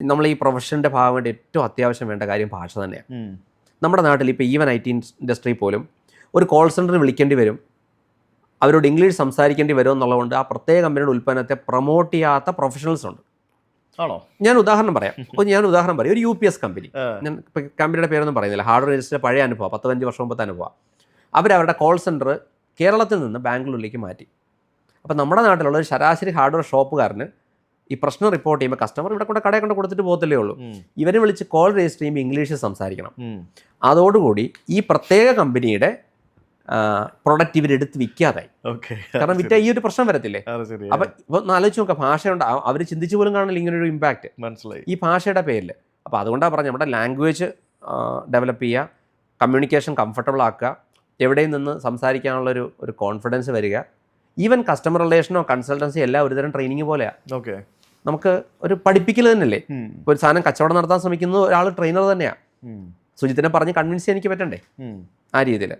നമ്മൾ ഈ പ്രൊഫഷന്റെ ഭാഗമായിട്ട് ഏറ്റവും അത്യാവശ്യം വേണ്ട കാര്യം ഭാഷ തന്നെയാണ് നമ്മുടെ നാട്ടിൽ ഇപ്പോൾ ഈവൻ ഐ ടി ഇൻഡസ്ട്രി പോലും ഒരു കോൾ സെന്ററിൽ വിളിക്കേണ്ടി വരും. അവരോട് ഇംഗ്ലീഷ് സംസാരിക്കേണ്ടി വരും എന്നുള്ളതുകൊണ്ട് ആ പ്രത്യേക കമ്പനിയുടെ ഉൽപ്പന്നത്തെ പ്രൊമോട്ട് ചെയ്യാത്ത പ്രൊഫഷണൽസ് ഉണ്ട്. ആണോ? ഞാൻ ഉദാഹരണം പറയാം. അപ്പോൾ ഞാൻ ഉദാഹരണം പറയാം. ഒരു യു പി എസ് കമ്പനി ഞാൻ കമ്പനിയുടെ പേരൊന്നും പറയുന്നില്ല. ഹാർഡ്വെയർ ഇൻഡസ്ട്രിയുടെ പഴയ അനുഭവം. പത്ത് പതിനഞ്ച് വർഷം മുമ്പത്തെ അനുഭവം. അവരവരുടെ കോൾ സെന്റർ കേരളത്തിൽ നിന്ന് ബാംഗ്ലൂരിലേക്ക് മാറ്റി. അപ്പോൾ നമ്മുടെ നാട്ടിലുള്ള ഒരു ശരാശരി ഹാർഡ്വെയർ ഷോപ്പുകാരന് ഈ പ്രശ്നം റിപ്പോർട്ട് ചെയ്യുമ്പോൾ കസ്റ്റമർ ഇവിടെ കൊണ്ട് കടയിൽ കൊണ്ട് കൊടുത്തിട്ട് പോകത്തല്ലേ ഉള്ളൂ. ഇവരെ വിളിച്ച് കോൾ രജിസ്റ്റർ ചെയ്യുമ്പോൾ ഇംഗ്ലീഷിൽ സംസാരിക്കണം. അതോടുകൂടി ഈ പ്രത്യേക കമ്പനിയുടെ പ്രൊഡക്റ്റ് ഇവരെടുത്ത് വിൽക്കാതായി. ഓക്കെ കാരണം വിറ്റ ഈ ഒരു പ്രശ്നം വരത്തില്ലേ? അപ്പൊ ഇപ്പൊ ആലോചിച്ച് നോക്കാം ഭാഷയുണ്ട്. അവർ ചിന്തിച്ചു പോലും കാണില്ല ഇങ്ങനെ ഒരു ഇമ്പാക്റ്റ് മനസ്സിലായി. ഈ ഭാഷയുടെ പേരിൽ അപ്പൊ അതുകൊണ്ടാണ് പറഞ്ഞത് നമ്മുടെ ലാംഗ്വേജ് ഡെവലപ്പ് ചെയ്യുക കമ്മ്യൂണിക്കേഷൻ കംഫർട്ടബിൾ ആക്കുക എവിടെയും നിന്ന് സംസാരിക്കാനുള്ള ഒരു ഒരു കോൺഫിഡൻസ് വരിക. ഈവൻ കസ്റ്റമർ റിലേഷനോ കൺസൾട്ടൻസി എല്ലാം ഒരുതരം ട്രെയിനിങ് പോലെയാണ് ഓക്കെ നമുക്ക് ഒരു പഠിപ്പിക്കൽ തന്നെയല്ലേ? ഒരു സാധനം കച്ചവടം നടത്താൻ ശ്രമിക്കുന്ന ഒരാൾ ട്രെയിനർ തന്നെയാണ് സുജിത്തിനെ പറഞ്ഞ് കൺവിൻസ് ചെയ്യാൻ എനിക്ക് പറ്റണ്ടേ? ആ രീതിയിൽ